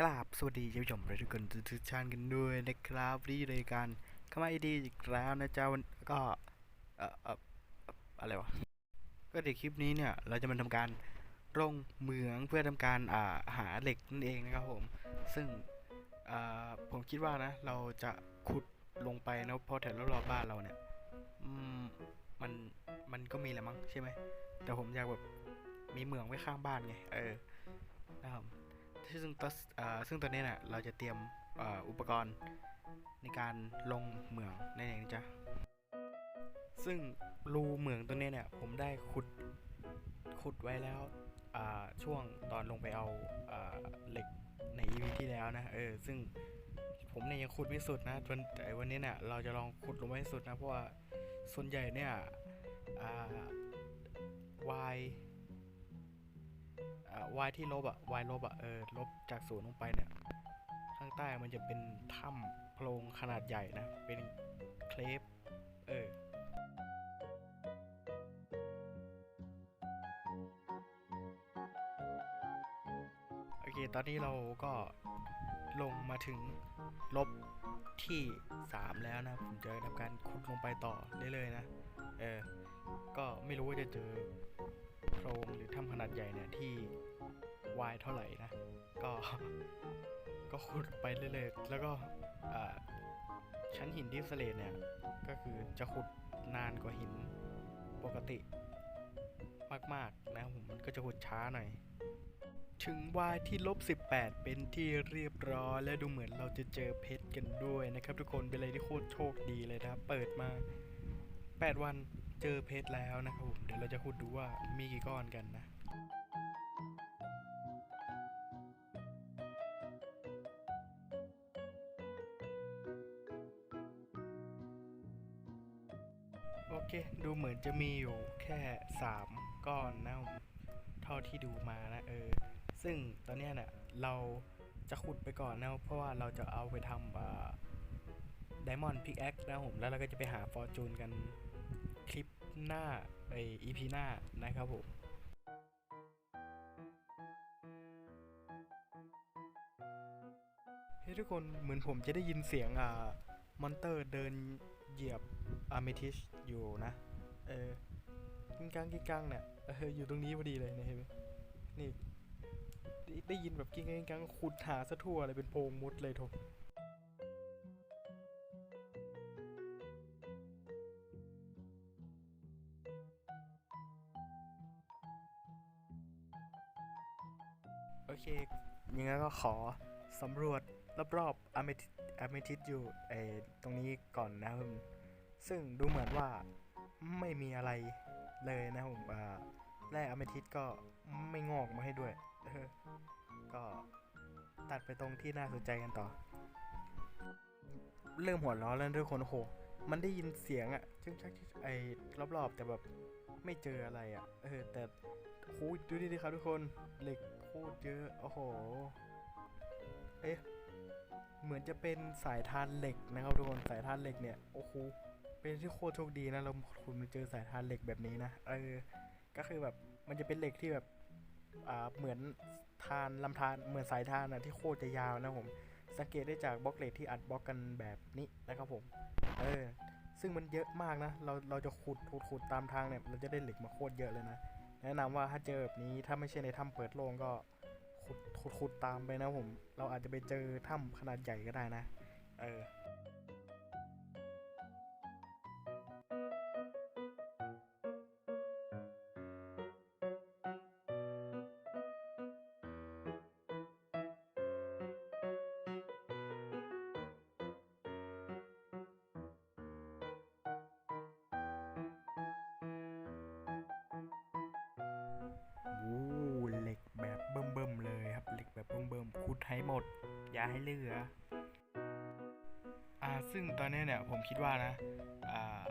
กราบสวัสดีท่านผู้ชมทุกคนทุกท่านกันด้วยนะครับนี่รายการเข้ามาดีอีกแล้วนะจ๊ะวันก็เอ่ออะไรวะก็ในคลิปนี้เนี่ยเราจะมาทำการลงเหมืองเพื่อทำการอ่าหาเหล็กนั่นเองนะครับผม ซึ่งอ่าผมคิดว่านะ เราจะขุดลงไปนะพราะแถวรอบๆบ้านเราเนี่ยมันมันก็มีแหละมั้งใช่ไหมแต่ผมอยากแบบมีเหมืองไว้ข้างบ้านไงเออนะครับ ซึ่งตอนซึ่งตอนนี้นี่ยเราจะเตรียมอ,อุปกรณ์ในการลงเหมืองนั่นเองนะจ๊ะซึ่งรูเหมืองตัวนี้เนี่ยผมได้ขุดขุดไว้แล้วช่วงตอนลงไปเอาเหล็กใน EP ที่แล้วนะเออซึ่งผมเนี่ยยังขุดไม่สุดนะวันแต่วันนี้เนี่ยเราจะลองขุดลงไปให้สุดนะเพราะว่าส่วนใหญ่เนี่ยวาย อ่าวายที่ลบอะวายลบอะเออลบจากศูนย์ลงไปเนี่ย ข้างใต้มันจะเป็นถ้ำโพรงขนาดใหญ่นะ เป็นเคลปเออโอเค ตอนนี้เราก็ลงมาถึงลบที่ 3 แล้วนะ ผมจะทำการขุดลงไปต่อเรื่อยๆนะ เออ ก็ไม่รู้ว่าจะเจอ โพรงหรือถ้ำขนาดใหญ่เนี่ยที่วายเท่าไหร่นะ ก็ ก็ขุดไปเรื่อยๆ แล้วก็ชั้นหินที่สเลดเนี่ย ก็คือจะขุดนานกว่าหินปกติ มากๆนะผมมันก็จะขุดช้าหน่อย ถึงวายที่ลบ 18 เป็นที่เรียบร้อยและดูเหมือนเราจะเจอเพชรกันด้วยนะครับ ทุกคนเป็นอะไรที่โคตรโชคดีเลยนะครับ เปิดมา 8 วัน เจอเพชรแล้วนะครับผมเดี๋ยวเราจะขุดดูว่ามีกี่ก้อนกันนะโอเค ดูเหมือนจะมีอยู่แค่ 3 ก้อนนะเท่าที่ดูมานะ เออ ซึ่งตอนนี้เนี่ยเราจะขุดไปก่อนนะ เพราะว่าเราจะเอาไปทำอ่า Diamond Pickaxe นะผม แล้วเราก็จะไปหา Fortune กัน หน้าไอ EP หน้านะครับผมเฮ้ยทุกคนเหมือนผมจะได้ยินเสียงอ่ามอนเตอร์เดินเหยียบอาร์เมทิชอยู่นะ เออกิ้งกังกิ้งกังเนี่ยเอออยู่ตรงนี้พอดีเลยนี่ยเห็นไหมนี่ได้ยินแบบกิ้งกังกิ้งกังขุดหาซะทั่วเลยเป็นโพงมุดเลยโทโอเค ยังไงก็ขอสำรวจรอบๆอเมทิอเมทิสอยู่ไอตรงนี้ก่อนนะครับผมซึ่งดูเหมือนว่าไม่มีอะไรเลยนะผมอ่าแร่อเมทิสก็ไม่งอกมาให้ด้วยเออก็ตัดไปตรงที่น่าสนใจกันต่อ เริ่มหัวล้อแล้วทุกคนโอ้โหมันได้ยินเสียงอะชึ้งชักชึ้งไอรอบๆ แต่แบบไม่เจออะไรอะเออแต่ โอ้ยดูดิดิครับทุกคนเหล็กโคตรเยอะโอ้โหเอ๊ะเหมือนจะเป็นสายทานเหล็กนะครับทุกคนสายทานเหล็กเนี่ยโอ้โหเป็นที่โคตรโชคดีนะเราคุณมาเจอสายทานเหล็กแบบนี้นะเออก็คือแบบมันจะเป็นเหล็กที่แบบอ่าเหมือนทานลำธารเหมือนสายทานนะที่โคตรจะยาวนะผมสังเกตได้จากบล็อกเหล็กที่อัดบล็อกกันแบบนี้นะครับผมเออซึ่งมันเยอะมากนะ เราเราจะขุดขุดขุดตามทางเนี่ยเราจะได้เหล็กมาโคตรเยอะเลยนะ แนะนำว่าถ้าเจอแบบนี้ถ้าไม่ใช่ในถ้ำเปิดโล่งก็ขุดขุดขดตามไปนะผม เราอาจจะไปเจอถ้ำขนาดใหญ่ก็ได้นะ เออ เหล็กแบบเบิ่มๆเลยครับ เหล็กแบบเบิ่มๆขุดให้หมด อย่าให้เหลือ อ่า ซึ่งตอนนี้เนี่ยผมคิดว่านะ อ่า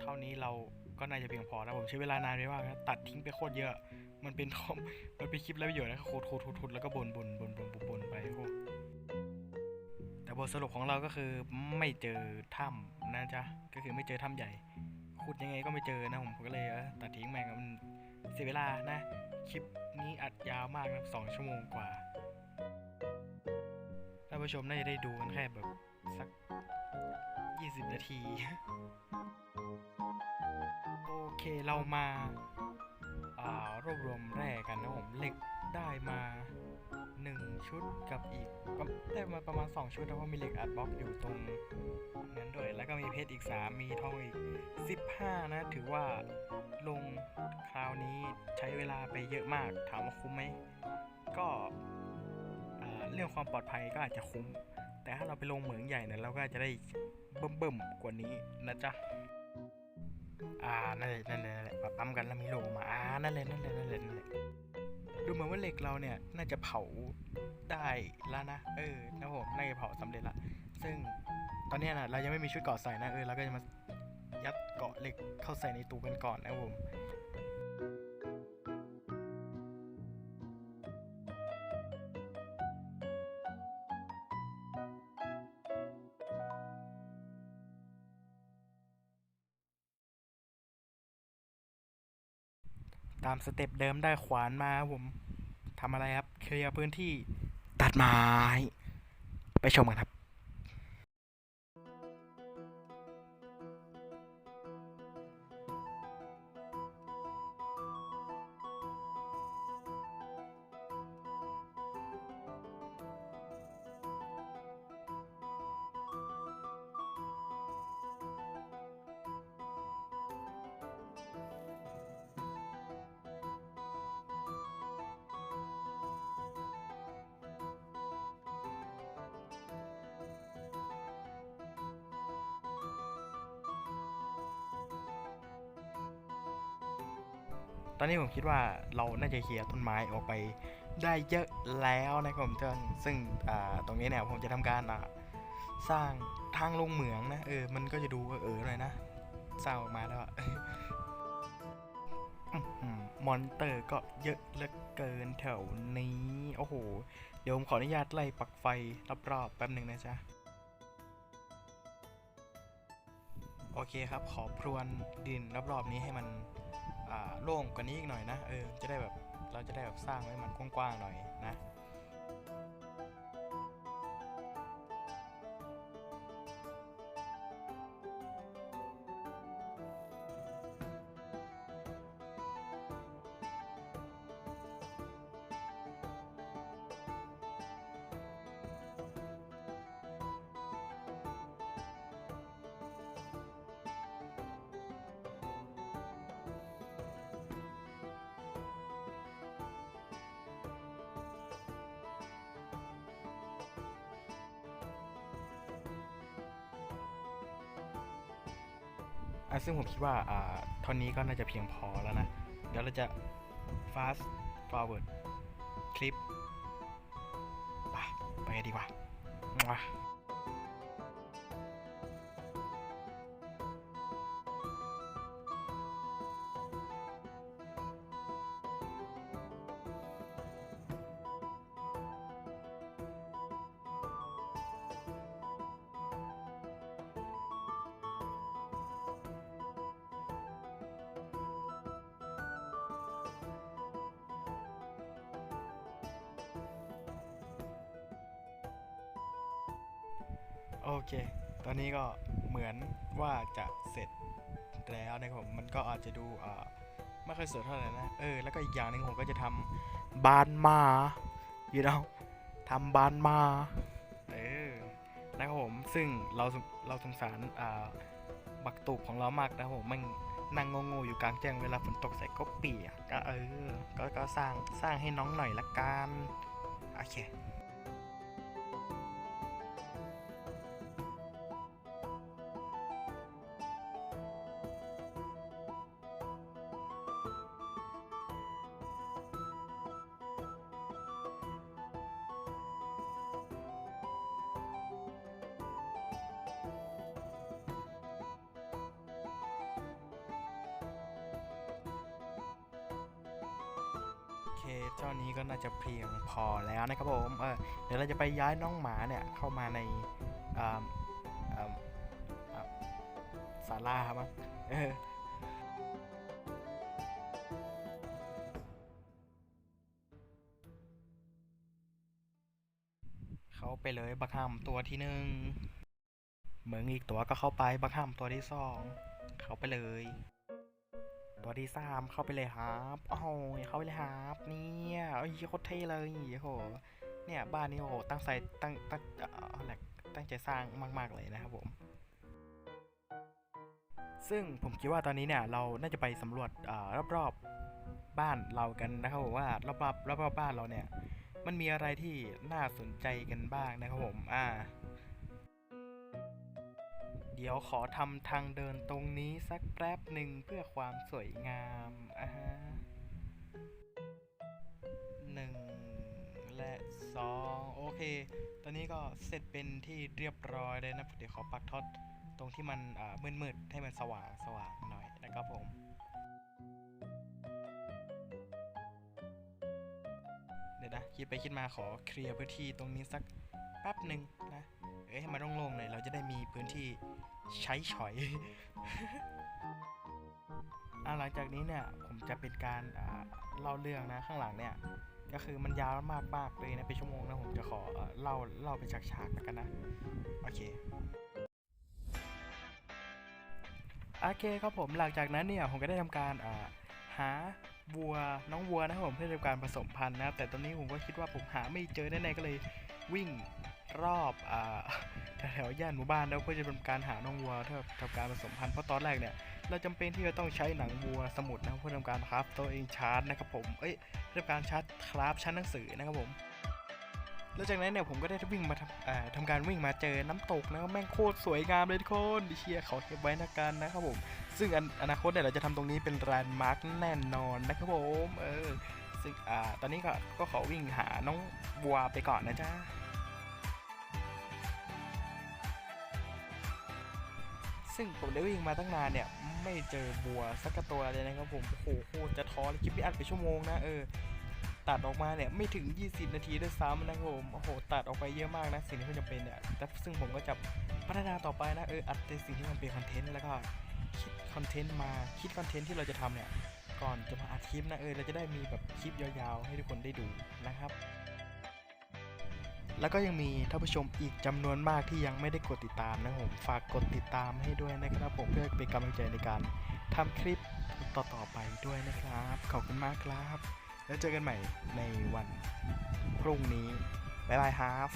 เท่านี้เราก็น่าจะเพียงพอนะผมใช้เวลานานไปมาตัดทิ้งไปโคตรเยอะ มันเป็นคอมมันเป็นคลิปแล้วประโยชน์นะขุดขุดขุดขุดแล้วก็บนบนบนบนบนบนไปโอ้แต่บทสรุปของเราก็คือไม่เจอถ้ำนะจ๊ะ ก็คือไม่เจอถ้ำใหญ่ขุดยังไงก็ไม่เจอนะผมผมก็เลยออตัดทิ้งแม่งมัน เสียเวลานะ คลิปนี้อัดยาวมากนะสองชั่วโมงกว่าท่านผู้ชมน่าจะได้ดูกันแค่แบบสัก 20 นาที โอเคเรามาารวบรวมแร่กันนะผมเหล็กได้มา 1 ชุดกับอีกได้มาประมาณ 2 ชุดแล้วเพราะมีเหล็กอัดบล็อกอยู่ตรงนั้นด้วย แล้วก็มีเพชรอีก 3 มีทองอีก 15 นะ ถือว่าลงคราวนี้ใช้เวลาไปเยอะมาก ถามว่าคุ้มไหม ก็เรื่องความปลอดภัยก็อาจจะคุ้ม แต่ถ้าเราไปลงเหมืองใหญ่เนี่ยเราก็จะได้เบิ่มๆกว่านี้นะจ๊ะอ่านั่นแหละนั่นแหละปั๊มกันแล้วมีโลมาอ่านั่นแหละนั่นแหละนั่นแหละ เหล็กเราเนี่ยน่าจะเผาได้แล้วนะ เออนะผมน่าจะเผาสำเร็จละ ซึ่งตอนนี้นะเรายังไม่มีชุดเกาะใส่นะ เออเราก็จะมายัดเกาะเหล็กเข้าใส่ในตู้กันก่อนนะผมตามสเต็ปเดิมได้ขวานมาผม ทำอะไรครับ เคลียร์พื้นที่ตัดไม้ ไปชมกันครับ ตอนนี้ผมคิดว่าเราน่าจะเคลียร์ต้นไม้ออกไปได้เยอะแล้วนะครับผมเพื่อนซึ่งตรงนี้เนี่ยผมจะทำการสร้างทางลงเหมืองนะเออมันก็จะดูเออหน่อยนะสร้างออกมาแล้วอะมอนเตอร์ก็เยอะเหลือเกินแถวนี้ โอ้โห เดี๋ยวผมขออนุญาตไล่ปักไฟรอบๆแป๊บหนึ่งนะจ๊ะ โอเคครับ ขอพรวนดินรอบๆนี้ให้มัน โล่งกว่านี้อีกหน่อยนะเออจะได้แบบเราจะได้แบบสร้างให้มันกว้างๆหน่อยนะ ซึ่งผมคิดว่าอ่าเท่านี้ก็น่าจะเพียงพอแล้วนะ เดี๋ยวเราจะ fast forward คลิป ไป ไปดีกว่า โอเค ตอนนี้ก็เหมือนว่าจะเสร็จแล้วนะครับผมมันก็อาจจะดูไม่ค่อยสวยเท่าไหร่นะ เออ แล้วก็อีกอย่างหนึ่งผมก็จะทำบานมาอยู่แล้วทำบานมา เออ นะครับผม ซึ่งเราเราสงสารอ่าบักตุกของเรามากนะผมมันนั่งงงๆอยู่กลางแจ้งเวลาฝนตกใส่ก็เปียกก็เออ ก็ก็สร้างสร้างให้น้องหน่อยละกัน โอเค เจ้านี้ก็น่าจะเพียงพอแล้วนะครับผมเออเดี๋ยวเราจะไปย้ายน้องหมาเนี่ยเข้ามาในอ่าอ่าอ่าศาลาครับเออเขาไปเลยบักฮัมตัวที่หนึ่งเหมืองอีกตัวก็เข้าไปบักฮัมตัวที่สองเขาไปเลย ตัวที่สามเข้าไปเลยครับโอ้โหเข้าไปเลยครับเนี่ยเอ้ยโคตรเท่เลยโอ้โหเนี่ยบ้านนี้โอ้โหตั้งใจตั้งตั้งอะไรตั้งใจสร้างมาก ๆเลยนะครับผมซึ่งผมคิดว่าตอนนี้เนี่ยเราน่าจะไปสำรวจอรอบๆบ้านเรากันนะครับผมว่ารอบๆรอบๆบ้านเราเนี่ย มันมีอะไรที่น่าสนใจกันบ้างนะครับผม อ่า เดี๋ยวขอทำทางเดินตรงนี้สักแป๊บหนึ่งเพื่อความสวยงามอ่าฮะหนึ่งและสองโอเค ตอนนี้ก็เสร็จเป็นที่เรียบร้อยเลยนะ เดี๋ยวขอปักท็อตตรงที่มันอ่ามืดๆให้มันสว่างสว่างหน่อยนะครับผม ยวนะคิดไปคิดมาขอเคลียร์พื้นที่ตรงนี้สักแป๊บหนึ่งนะเอ้ยให้มันโล่งๆหน่อยเราจะได้มีพื้นที่ใช้ฉอยอหลังจากนี้เนี่ยผมจะเป็นการเล่าเรื่องนะข้างหลังเนี่ยก็คือมันยาวมากมากเลยนะเป็นชั่วโมงนะผมจะขอเล่าเล่าเป็นฉากๆแล้วกันนะโอเคโอเคครับผมหลังจากนั้นเนี่ยผมก็ได้ทำการหา วัวน้องวัวนะครับผมเพื่อทำการผสมพันธุ์นะครับ แต่ตอนนี้ผมก็คิดว่าผมหาไม่เจอแน่ๆก็เลยวิ่งรอบอแถวๆย่านหมู่บ้านแล้วเพื่อจะทำการหาน้องวัวเพื่อทำการผสมพันธุ์เพราะตอนแรกเนี่ยเราจำเป็นที่จะต้องใช้หนังวัวสมุดนะเพื่อทำการคราฟตัวเองชาร์จนะครับผมเอ้ยเรื่อการชาร์จคราฟชั้นหนังสือนะครับผม แล้วจากนั้นเนี่ยผมก็ได้วิ่งมาทำทำการวิ่งมาเจอน้ำตกนะครับแม่งโคตรสวยงามเลยทุกคนดิเชียเขาเก็บไว้นะกันนะครับผมซึ่งอนอนาคตเนี่ยเราจะทำตรงนี้เป็นแลนด์มาร์คแน่นอนนะครับผมเออซึ่งอ่าตอนนี้ก็ก็ขอวิ่งหาน้องวัวไปก่อนนะจ๊ะซึ่งผมได้วิ่งมาตั้งนานเนี่ยไม่เจอบัวสักตัวเลยนะครับผมโอ้โหโคตรจะท้อเลยคลิปนี้อัดไปชั่วโมงนะเออ ตัดออกมาเนี่ยไม่ถึง 20 นาทีด้วยซ้ำนะครับผมโอ้โห ตัดออกไปเยอะมากนะ สิ่งที่ไม่จำเป็นเนี่ยแต่ซึ่งผมก็จะพัฒนาต่อไปนะเอออัดในสิ่งที่มันเป็นคอนเทนต์แล้วก็คิดคอนเทนต์มาคิดคอนเทนต์ที่เราจะทำเนี่ยก่อนจะมาอัดคลิปนะเออเราจะได้มีแบบคลิปยาวๆ ให้ทุกคนได้ดูนะครับแล้วก็ยังมีท่านผู้ชมอีกจำนวนมากที่ยังไม่ได้กดติดตามนะผมฝากกดติดตามให้ด้วยนะครับผมเพื่อเป็นกำลังใจในการทำคลิปต่อๆไปด้วยนะครับ ขอบคุณมากครับ แล้วเจอกันใหม่ในวันพรุ่งนี้ บ๊ายบายฮาร์ฟ